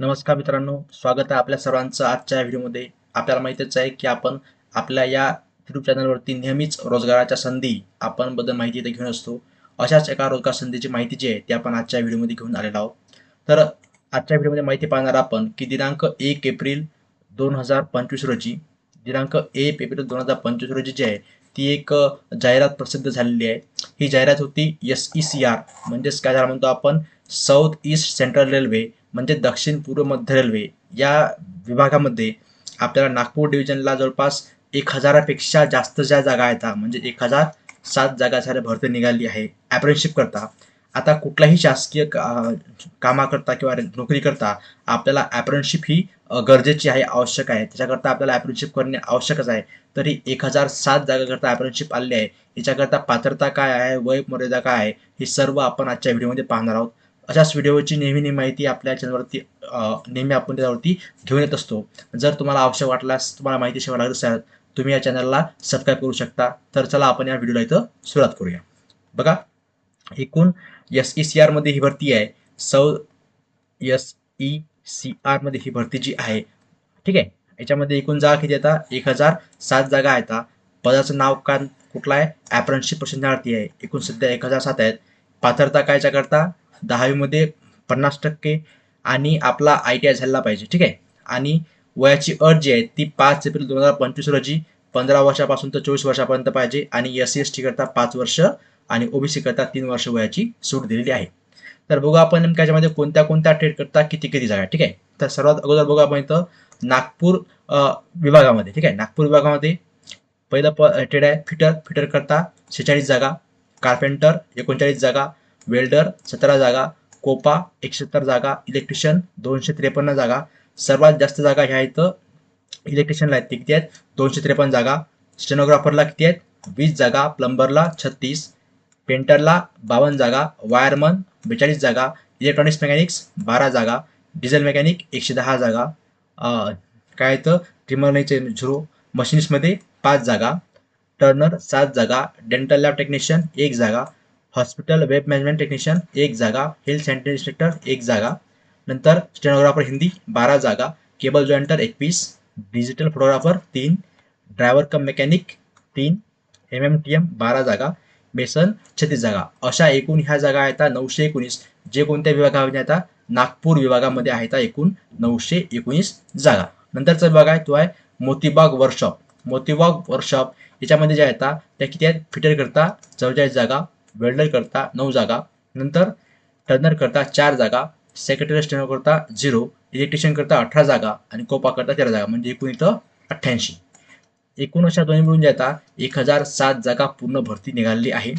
नमस्कार मित्रांनो स्वागत आहे आपल्या सर्वांचं आजच्या व्हिडिओमध्ये. आपल्याला माहितीच आहे की आपण आपल्या या यूट्यूब चॅनलवरती नेहमीच रोजगाराच्या संधी आपण बद्दल माहिती इथे घेऊन असतो. अशाच एका रोजगार संधीची माहिती जी आहे ती आपण आजच्या व्हिडिओमध्ये घेऊन आलेलो आहोत. तर आजच्या व्हिडिओमध्ये माहिती पाहणार आपण की दिनांक एक एप्रिल दोन हजार पंचवीस रोजी दिनांक एक एप्रिल दोन हजार पंचवीस रोजी जी आहे ती एक जाहिरात प्रसिद्ध झालेली आहे. ही जाहिरात होती एस ई सी आर म्हणजेच काय झालं म्हणतो आपण? साऊथ ईस्ट सेंट्रल रेल्वे म्हणजे दक्षिण पूर्व मध्य रेल्वे या विभागामध्ये आपल्याला नागपूर डिव्हिजनला जवळपास एक हजारापेक्षा जास्त ज्या जागा आहेत म्हणजे एक हजार सात जागा झाल्या भरती निघाली आहे ॲप्रेंशिप करता. आता कुठल्याही शासकीय का कामाकरता किंवा नोकरी करता आपल्याला ॲप्रेंशिप ही गरजेची आहे आवश्यक आहे. त्याच्याकरता आपल्याला ॲप्रेनशिप करणे आवश्यकच आहे. तरी एक हजार सात जागाकरता ॲप्रेनशिप आलेली आहे. याच्याकरता पात्रता काय आहे वय मर्यादा काय आहे हे सर्व आपण आजच्या व्हिडिओमध्ये पाहणार आहोत. अशाच व्हिडिओची नेहमी नेहमी माहिती आपल्या चॅनलवरती नेहमी आपण त्याच्यावरती घेऊन येत असतो. जर तुम्हाला आवश्यक वाटल्यास तुम्हाला माहिती शिवाय लागत असेल तुम्ही या चॅनलला सबस्क्राईब करू शकता. तर चला आपण या व्हिडिओला इथं सुरुवात करूया. बघा एकूण एस ई सी आरमध्ये ही भरती आहे. सौ एस ई सी आरमध्ये ही भरती जी आहे ठीक आहे? याच्यामध्ये एकूण जागा किती येतात एक हजार सात जागा आहेत. पदाचं नाव का कुठलं आहे? ॲप्रनशिप प्रशिक्षणार्थी आहे. एकूण सध्या एक हजार सात आहेत. पात्रता कायच्या करता दहावीमध्ये पन्नास टक्के आणि आपला आय टी आय झाला पाहिजे ठीक आहे? आणि वयाची अट जी आहे ती पाच एप्रिल दोन हजार पंचवीस रोजी पंधरा वर्षापासून तर चोवीस वर्षापर्यंत पाहिजे आणि एस सी एस टी करता पाच वर्ष आणि ओबीसी करता तीन वर्ष वयाची सूट दिलेली आहे. तर बघू आपण नेमक्या याच्यामध्ये कोणत्या कोणत्या ट्रेड करता किती किती जागा ठीक आहे? तर सर्वात अगोदर बघू आपण इथं नागपूर विभागामध्ये ठीक आहे? नागपूर विभागामध्ये पहिलं प ट्रेड आहे फिटर फिटर करता शेहेचाळीस जागा कार्पेंटर एकोणचाळीस जागा वेल्डर सतरा जागा कोपा एकशेहत्तर जागा इलेक्ट्रिशियन दोनशे त्रेपन्न जागा. सर्वात जास्त जागा ह्या इथं इलेक्ट्रिशियनला आहेत ते किती आहेत? दोनशे त्रेपन्न जागा. स्टेनोग्राफरला किती आहेत? वीस जागा. प्लंबरला छत्तीस. पेंटरला बावन्न जागा. वायरमन बेचाळीस जागा. इलेक्ट्रॉनिक्स मेकॅनिक्स बारा जागा. डिझेल मेकॅनिक एकशे दहा जागा. काय येतं ट्रिमरनेचे झिरो मशिनिस्टमध्ये पाच जागा. टर्नर सात जागा. डेंटल लॅब टेक्निशियन एक जागा. हॉस्पिटल वेब मॅनेजमेंट टेक्निशियन एक जागा हेल्थ सेंटर इन्स्ट्रक्टर एक जागा नंतर स्टेनोग्राफर हिंदी बारा जागा केबल जॉईंटर एकवीस डिजिटल फोटोग्राफर तीन ड्रायव्हर कम मेकॅनिक तीन एम एम टी एम बारा जागा बेसन छत्तीस जागा. अशा एकूण ह्या जागा आहेत नऊशे एकोणीस. जे कोणत्या विभागामध्ये आता नागपूर विभागामध्ये आहेत एकूण नऊशे एकोणीस जागा. नंतरचा विभाग आहे तो आहे मोतीबाग वर्कशॉप मोतीबाग वर्कशॉप याच्यामध्ये ज्या येतात त्या किती आहेत? फिटर करता चव्वेचाळीस जागा वेल्डर करता नऊ जागा नंतर टर्नर करता चार जागा सेक्रेटरी स्टेनो करता झिरो इलेक्ट्रिशियन करता अठरा जागा आणि कोपा करता तेरा जागा म्हणजे एकूण इथं अठ्ठ्याऐंशी. एकूण अशा दोन्ही मिळून जाता एक हजार सात जागा पूर्ण भरती निघालेली आहे.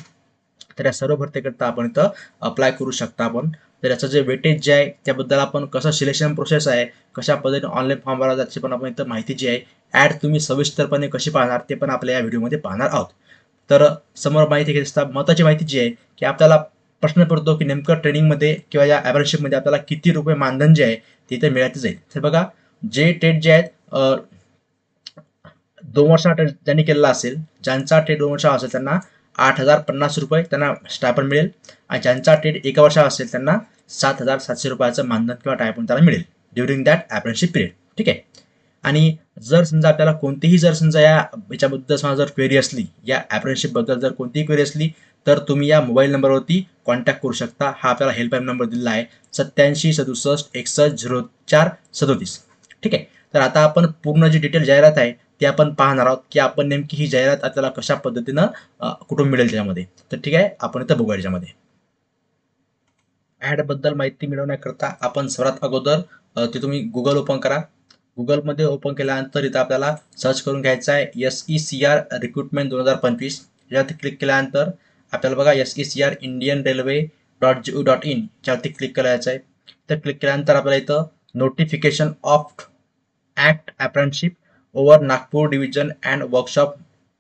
तर या सर्व भरतीकरता आपण इथं अप्लाय करू शकता आपण. तर याचं जे वेटेज जे आहे त्याबद्दल आपण कसं सिलेक्शन प्रोसेस आहे कशा पद्धतीने ऑनलाईन फॉर्म भरावा त्याची पण आपण इथं माहिती जी आहे ॲड तुम्ही सविस्तरपणे कशी पाहणार ते पण आपल्या या व्हिडिओमध्ये पाहणार आहोत. तर समोर माहिती घेत असता महत्त्वाची माहिती जी आहे की आपल्याला प्रश्न पडतो की नेमकं ट्रेनिंगमध्ये किंवा या ॲपरशिपमध्ये आपल्याला किती रुपये मानधन जे आहे ते इथे मिळायचं जाईल. तर बघा जे टेट जे आहेत दोन वर्षा टेट ज्यांनी केलेला असेल ज्यांचा टेट दोन वर्षा असेल त्यांना आठ हजार पन्नास रुपये त्यांना स्टायपन मिळेल आणि ज्यांचा टेट एका वर्षा असेल त्यांना सात हजार सातशे रुपयाचं मानधन किंवा टायपन त्याला मिळेल ड्युरिंग दॅट ॲप्रेंशिप पिरियड ठीक आहे? आणि जर समजा आपल्याला कोणतीही जर समजा या याच्याबद्दल समजा जर क्वेरी असली या ॲप्रेंशिपबद्दल जर कोणतीही क्वेरी असली तर तुम्ही या मोबाईल नंबरवरती कॉन्टॅक्ट करू शकता. हा आपल्याला हेल्पलाईन नंबर दिलेला आहे. सत्याऐंशी सदुसष्ट एकसष्ट झिरो चार सदोतीस. ठीक आहे? तर आता आपण पूर्ण जी डिटेल जाहिरात आहे ती आपण पाहणार आहोत की आपण नेमकी ही जाहिरात आपल्याला कशा पद्धतीनं कुठून मिळेल त्याच्यामध्ये. तर ठीक आहे? आपण इथं बघूया याच्यामध्ये. ॲडबद्दल माहिती मिळवण्याकरता आपण सर्वात अगोदर ते तुम्ही गुगल ओपन करा. गुगलमध्ये ओपन केल्यानंतर इथं आपल्याला सर्च करून घ्यायचं आहे S E C R recruitment दोन हजार पंचवीस. यावरती क्लिक केल्यानंतर आपल्याला बघा S E C R Indian railway dot G O dot in यावरती क्लिक करायचं आहे. तर क्लिक केल्यानंतर आपल्याला इथं notification of act apprenticeship over Nagpur division and workshop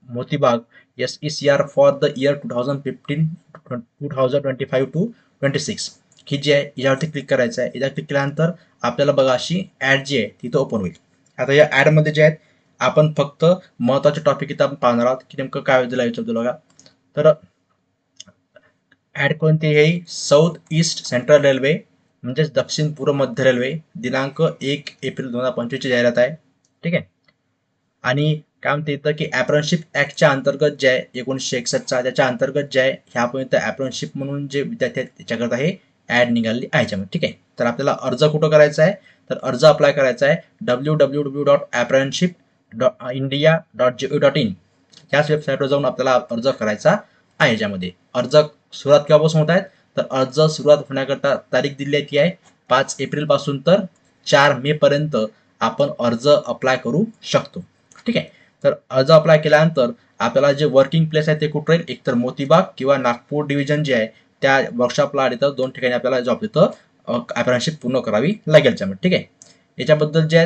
Motibagh S E C R for the year two thousand fifteen two thousand twenty five two twenty six ही जी आहे यावरती क्लिक करायचं आहे. याच्यावर क्लिक केल्यानंतर आपल्याला बघा अशी ॲड जी आहे तिथं ओपन होईल. आता या ॲडमध्ये जे आहेत आपण फक्त महत्त्वाचे टॉपिक इथं आपण पाहणार आहोत की नेमकं काय दिला विचारतो बघा. तर ॲड कोणती आहे साऊथ ईस्ट सेंट्रल रेल्वे म्हणजेच दक्षिण पूर्व मध्य रेल्वे दिनांक एक एप्रिल दोन हजार पंचवीसची जाहिरात आहे. ठीक आहे? आणि काय म्हणते इथं की ॲप्रनशिप ॲक्टच्या अंतर्गत जे आहे एकोणीसशे एकसष्टचा त्याच्या अंतर्गत जे आहे ह्या आपण इथं ॲप्रनशिप म्हणून जे विद्यार्थी आहेत त्याच्याकरता हे ॲड निघालेली आहे याच्यामध्ये ठीक आहे? तर आपल्याला अर्ज कुठं करायचा आहे? तर अर्ज अप्लाय करायचा आहे W W W dot apprenticeship dot India dot G O dot in याच वेबसाईटवर जाऊन आपल्याला अर्ज करायचा आहे याच्यामध्ये अर्ज सुरुवात केव्हापासून होत आहेत? तर अर्ज सुरुवात होण्याकरता तारीख दिली आहे ती आहे पाच एप्रिलपासून तर चार मे पर्यंत आपण अर्ज अप्लाय करू शकतो. ठीक आहे? तर अर्ज अप्लाय केल्यानंतर आपल्याला जे वर्किंग प्लेस आहे ते कुठं राहील? एकतर मोतीबाग किंवा नागपूर डिव्हिजन जे आहे त्या वर्कशॉपला तिथं दोन ठिकाणी आपल्याला जॉब तिथं अप्रेंटिसशिप पूर्ण करावी लागेल त्यामध्ये ठीक आहे? याच्याबद्दल जे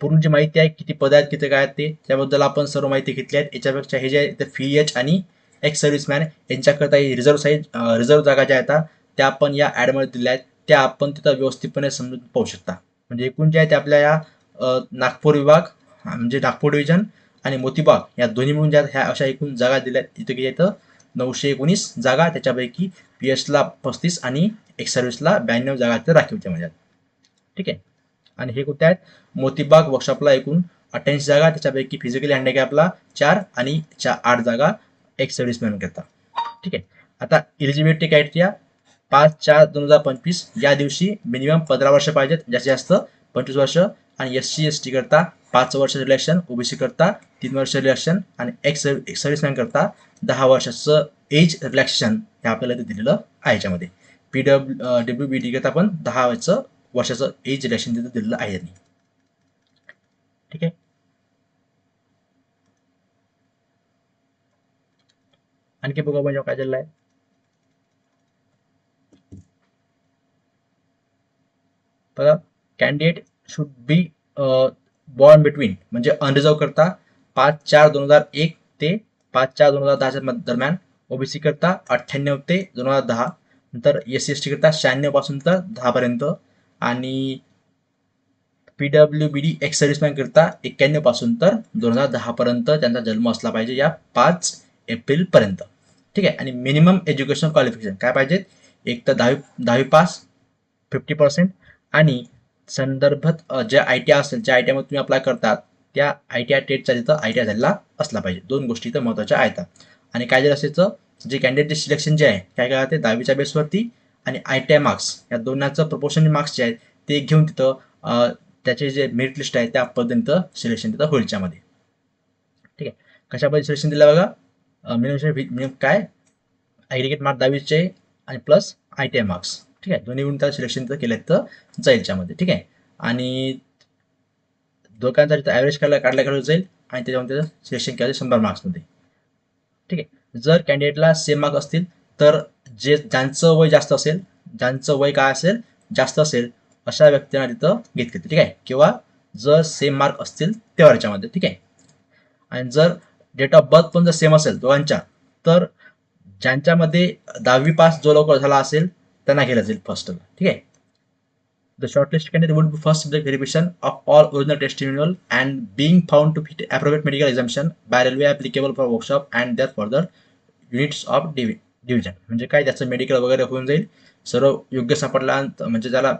पूर्ण जी माहिती आहे किती पद आहेत किती काय आहेत ते त्याबद्दल आपण सर्व माहिती घेतली आहे. याच्यापेक्षा हे जे आहे ते फी एच आणि एक्स सर्व्हिसमॅन यांच्याकरता रिझर्व्ह साईज रिझर्व जागा ज्या आहेत त्या आपण या ॲडमध्ये दिल्या आहेत. त्या आपण तिथं व्यवस्थितपणे समजून पाहू शकता. म्हणजे एकूण जे आहे ते आपल्या या नागपूर विभाग म्हणजे नागपूर डिव्हिजन आणि मोतीबाग या दोन्ही मिळून ज्या ह्या अशा एकूण जागा दिल्या आहेत तिथं किती इथं नऊशे एकोणीस जागा त्याच्यापैकी पी एसला पस्तीस आणि एक्स सर्व्हिसला ब्याण्णव जागा तिथं राखीव त्यामध्ये म्हणजे. ठीक आहे? आणि हे कुठे आहेत? मोतीबाग वर्कशॉपला एकूण अठ्ठ्याऐंशी जागा त्याच्यापैकी फिजिकली हँडिकॅपला चार आणि चार आठ जागा एक्स सर्व्हिसमॅन करता ठीक आहे? आता इलिजिबिलिटी क्रायटेरिया पाच चार दोन हजार पंचवीस या दिवशी मिनिमम पंधरा वर्ष पाहिजेत जास्तीत जास्त पंचवीस वर्ष आणि एस सी एस टी करता पाच वर्ष रिलेक्शन ओबीसी करता तीन वर्ष रिलेक्शन आणि एक्स सर्व्हिसमॅन करता दहा वर्षाचं एज रिलॅक्सेशन हे आपल्याला इथे दिलेलं आहे याच्यामध्ये. P W W B D करता आपण दहा वर्षाचं वर्षाचं एज रिलॅक्शन तिथे दिलेलं आहे त्यांनी ठीक आहे? आणखी बघा म्हणजे काय दिलेलं आहे. बघा candidate should be born between म्हणजे अनरिझर्व करता पाच चार दोन हजार एक ते पाच चार दोन हजार दहाच्या दरम्यान ओबीसी करता अठ्ठ्याण्णव ते दोन हजार दहा नंतर एस सी एस टी करता शहाण्णवपासून तर दहापर्यंत आणि P W B D ex serviceman करता एक्क्याण्णवपासून तर दोन हजार दहापर्यंत त्यांचा जन्म असला पाहिजे या पाच एप्रिलपर्यंत ठीक आहे? आणि मिनिमम एज्युकेशन क्वालिफिकेशन काय पाहिजेत? एक तर दहावी दहावी पास फिफ्टी पर्सेंट आणि संदर्भात जे आय टी आय असेल ज्या आय टी आयमध्ये तुम्ही अप्लाय करतात त्या आय टी आय टेटचा तिथं आय टी आय झालेला असला पाहिजे. दोन गोष्टी इथं महत्त्वाच्या आहेत. आणि काय जर असायचं जे कॅन्डिडेट सिलेक्शन जे आहे काय काय ते दहावीच्या बेसवरती आणि आय टी आय मार्क्स या दोनाचं प्रपोर्शन मार्क्स जे आहेत ते घेऊन तिथं त्याचे जे मेरिट लिस्ट आहे त्या पद्धतीनं सिलेक्शन तिथं होईल त्यामध्ये. ठीक आहे? कशापर्यंत सिलेक्शन दिलं बघा? मिनिमम काय? ॲग्रिगेट मार्क दहावीचे आणि plus I T I marks ठीक आहे? दोन्ही मिळून त्याला सिलेक्शन तर केलं तर जाईल त्यामध्ये ठीक आहे? आणि दोघांचा तिथं ॲव्हरेज काढला काढला काढलं जाईल आणि त्याच्यामध्ये त्याचं सिलेक्शन केलं शंभर मार्क्समध्ये ठीक आहे? जर कॅन्डिडेटला सेम मार्क्स असतील तर जे ज्यांचं वय जास्त असेल ज्यांचं वय काय असेल जास्त असेल अशा व्यक्तींना तिथं घेतले ठीक आहे? किंवा जर सेम मार्क असतील तेव्हा याच्यामध्ये ठीक आहे? आणि जर डेट ऑफ बर्थ पण जर सेम असेल दोघांच्या तर ज्यांच्यामध्ये दहावी पास जो लवकर झाला असेल त्यांना केलं जाईल फर्स्टला ठीक आहे? The shortlist candidate would be first subject verification of all original test testimonial and being found to fit appropriate medical examination by railway applicable for workshop and that further units of divi division म्हणजे काय? त्याचं medical वगैरे होऊन जाईल. सर्व योग्य सापडल्यानंतर म्हणजे ज्याला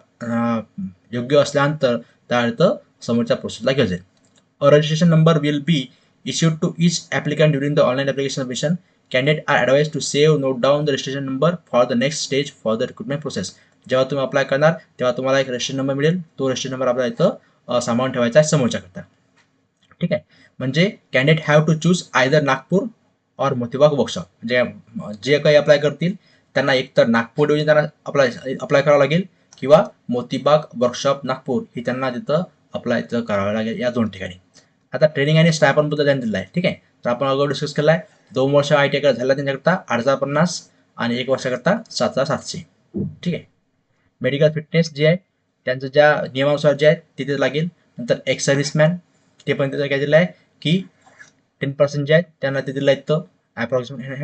योग्य असल्यानंतर त्या अर्थ समोरच्या प्रोसेसला घेऊन जाईल. Registration number will be issued to each applicant during the online application submission. Candidate are advised to save note down the registration number for the next stage for the recruitment process जेव्हा तुम्ही apply करणार तेव्हा तुम्हाला एक registration number मिळेल. तो registration number आपल्याला इथं सामावून ठेवायचा आहे समोरच्याकरता ठीक आहे? म्हणजे candidate have to choose either Nagpur or Motibagh workshop म्हणजे जे काही अप्लाय करतील त्यांना एकतर नागपूर डिव्हिजन त्यांना अप्लाय अप्लाय करावं लागेल किंवा मोतीबाग वर्कशॉप नागपूर ही त्यांना तिथं अप्लाय करावं लागेल या दोन ठिकाणी. आता ट्रेनिंग आणि स्टायपनबद्दल त्यांनी दिलं आहे ठीक आहे? तर आपण अगोदर डिस्कस केला आहे दोन वर्ष आय टी आय झाला त्यांच्याकरता आठ हजार पन्नास आणि एक वर्षाकरता सात हजार सातशे. ठीक आहे? मेडिकल फिटनेस जे आहे त्यांचं ज्या नियमानुसार जे आहे तिथे लागेल. नंतर एक्स सर्व्हिसमॅन ते पण तिथं काय दिलं आहे की टेन पर्सेंट जे आहेत त्यांना ते दिलं आहे इथं ॲप्रॉक्सिमेट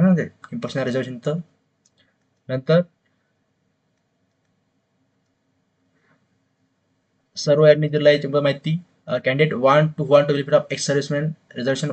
टेन पर्सेंट रिझर्वेशन तर नंतर सर्व यांनी दिलं आहे माहिती. Uh, candidate want to want to benefit of ex-serviceman reservation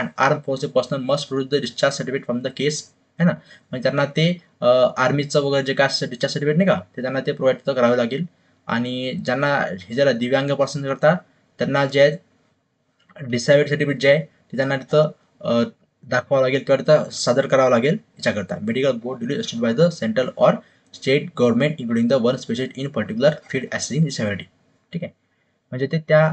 and armed forces personnel must produce the discharge certificate from the case है ना? म्हणजे त्यांना ते uh, आर्मीचं वगैरे जे काय डिस्चार्ज सर्टिफिकेट नाही का ते त्यांना ते प्रोव्हाइड तर करावं लागेल. आणि ज्यांना हे ज्याला दिव्यांग पर्सन करता त्यांना जे आहे डिसेबल सर्टिफिकेट जे आहे ते त्यांना तिथं uh, दाखवावं लागेल किंवा तिथं सादर करावं लागेल याच्याकरता. Medical board duly assisted by the central or state government including the one special in particular field assessing disability ठीक आहे? म्हणजे ते त्या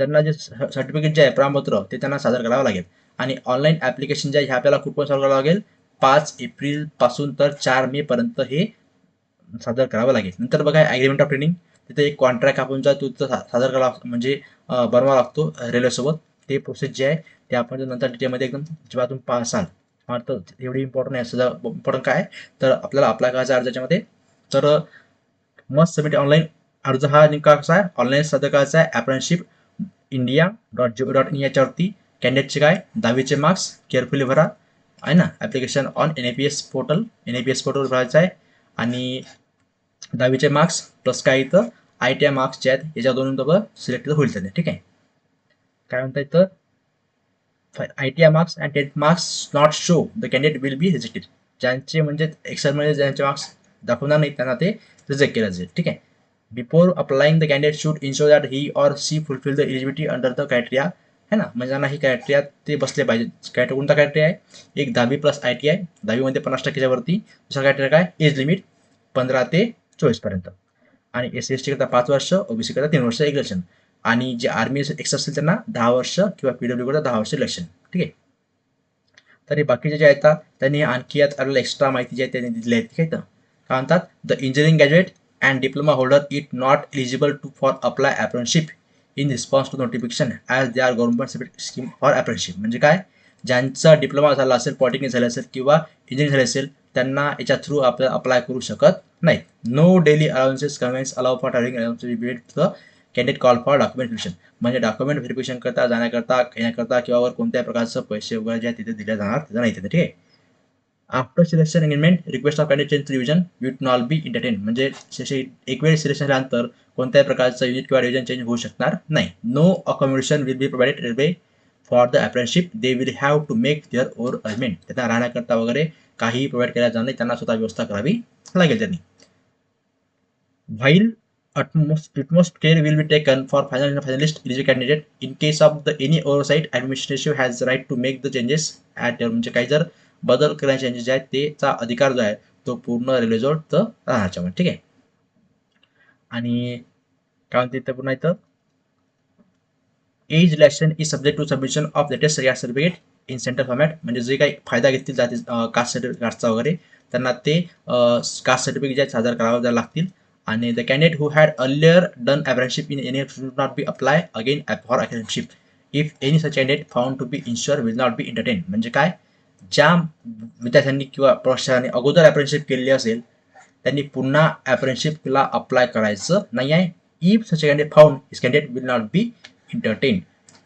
त्यांना जे सर्टिफिकेट जे आहे प्रमाणपत्र ते त्यांना सादर करावं लागेल. आणि ऑनलाईन ॲप्लिकेशन जे आहे हे आपल्याला कुठपर्यंत सादर करावं लागेल. पाच एप्रिलपासून तर चार मे पर्यंत हे सादर करावं लागेल. नंतर बघा ॲग्रीमेंट ऑफ ट्रेनिंग तिथे एक कॉन्ट्रॅक्ट आपण जो तो सा- सादर करावा म्हणजे बनवावा लागतो रेल्वेसोबत ते प्रोसेस जे आहे ते आपण नंतर डिटेलमध्ये एकदम जेव्हा तुम्ही पाहसाल मला तर एवढी इम्पॉर्टंट आहे सुद्धा इम्पॉर्टंट काय तर आपल्याला अप्लाय करायचा अर्ज तर मस्ट सबमिट ऑनलाईन अर्ज हा नेमका कसा आहे? ऑनलाईन सादर करायचा आहे apprenticeship India dot G dot in याच्यावरती कॅन्डिडेटचे काय दहावीचे मार्क्स केअरफुली भरा आहे ना application on N A P S portal N A P S portal भरायचं आहे आणि दहावीचे मार्क्स प्लस काय इथं आय टी आय मार्क्स जे आहेत याच्या दोन नंबर सिलेक्ट होईल त्याने ठीक आहे काय म्हणता इथं I T I marks and tenth marks not show the candidate will be rejected ज्यांचे म्हणजे एक्सेलमध्ये ज्यांचे मार्क्स दाखवणार नाही त्यांना ते रिजेक्ट केलं जाईल ठीक आहे before applying the candidate should ensure that he or she fulfil the eligibility under the criteria है ना? म्हणजे त्यांना ही क्रायटेरिया ते बसले पाहिजे. क्रायटेरिया कोणता क्रायटेरिया आहे? एक दहावी प्लस आय टी आय दहावीमध्ये पन्नास टक्क्याच्या वरती. दुसरा क्रायटेरिया काय? एज लिमिट पंधरा ते चोवीसपर्यंत आणि एस सी एस टी करता पाच वर्ष ओबीसी करता तीन वर्ष इलेक्शन आणि जे आर्मी एक्स असतील त्यांना दहा वर्ष किंवा पीडब्ल्यू करता दहा वर्ष इलेक्शन ठीक आहे? तर हे बाकीचे जे आहेत त्यांनी आणखी यात आपल्याला एक्स्ट्रा माहिती जी आहे त्यांनी दिली आहे. ठीक आहे का काय म्हणतात? The engineering graduate and diploma holder it not eligible to for apply apprenticeship in response to notification as they are government scheme for apprenticeship म्हणजे काय? ज्यांचा डिप्लोमा झाला असेल पॉलिटेक्निक झालं असेल किंवा इंजिनिअरिंग झाले असेल त्यांना याच्या थ्रू आपल्याला अप्लाय करू शकत नाही no daily allowances conveyance allow for travelling the candidate call for document verification म्हणजे डॉक्युमेंट व्हेरिफिकेशन करता जाण्याकरता येण्याकरता किंवा वर कोणत्याही प्रकारचं पैसे वगैरे जे आहे तिथे दिले जाणार तिथं नाही तिथे ठीक आहे? After selection engagement request of candidate change revision will not be entertain म्हणजे एक वेळ सिलेक्शन झाल्यानंतर कोणत्याही प्रकारचं युनिट किंवा रिव्हिजन चेंज होऊ शकणार नाही. No accommodation will be provided railway for the apprenticeship they will have to make their own arrangement त्यांना राहण्याकरता वगैरे काही प्रोव्हाइड केल्या जाणार नाही. त्यांना स्वतः व्यवस्था करावी लागेल त्यांनी. While utmost utmost care will be taken for final and finalist eligible candidate in case of the any oversight administration has the right to make the changes at म्हणजे काही जर बदल करण्याचे जे आहेत तेचा अधिकार जो आहे तो पूर्ण रेल्वेजवळ तर राहण्याच्या ठीक आहे? आणि काय म्हणते इथं पुन्हा इथं? Age election is subject to submission of latest रियाज सर्टिफिकेट इन सेंटर फॉर्मॅट म्हणजे जे काही फायदा घेतील जाते कास्ट सर्टिफिकेट कास्टचा वगैरे त्यांना ते कास्ट सर्टिफिकेट जे सादर करावं द्यावं लागतील. आणि the candidate who had earlier done apprenticeship in any should not be apply again for apprenticeship if any such candidate found to be insure will not be entertain म्हणजे काय? ज्या विद्यार्थ्यांनी किंवा प्रशासनाने अगोदर अप्रेंटशिप केली असेल त्यांनी पुन्हा अप्रेंटशिपला अप्लाय करायचं नाही आहे. If such candidate found is candidate will not be entertain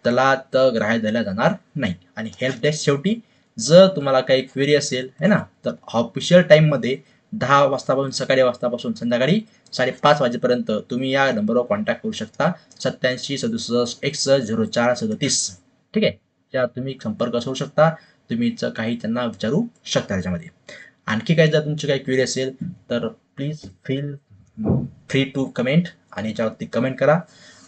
त्याला तर ग्राह्य दिला जाणार नाही. आणि हेल्प डेस्क शेवटी जर तुम्हाला काही क्वेरी असेल है ना तर ऑफिशियल टाईममध्ये दहा वाजतापासून सकाळी वाजतापासून संध्याकाळी साडेपाच वाजेपर्यंत तुम्ही या नंबरवर कॉन्टॅक्ट करू शकता. सत्याऐंशी सदुसष्ट एकसष्ट झिरो चार सदतीस. ठीक आहे? त्या तुम्ही संपर्क करू शकता. तुम्ही काही त्यांना विचारू शकता त्याच्यामध्ये. आणखी काही जर तुमची काही क्वेरी असेल तर please feel free to comment आणि याच्यावरती कमेंट करा.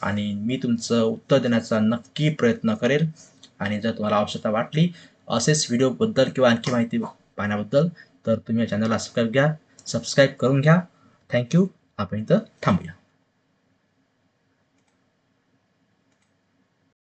आणि मी तुमचं उत्तर देण्याचा नक्की प्रयत्न करेल. आणि जर तुम्हाला आवश्यकता वाटली असेच व्हिडिओबद्दल किंवा आणखी माहिती पाहण्याबद्दल तर तुम्ही या चॅनलला सबस्क्राईब घ्या सबस्क्राईब करून घ्या. थँक्यू आपण इथं थांबूया.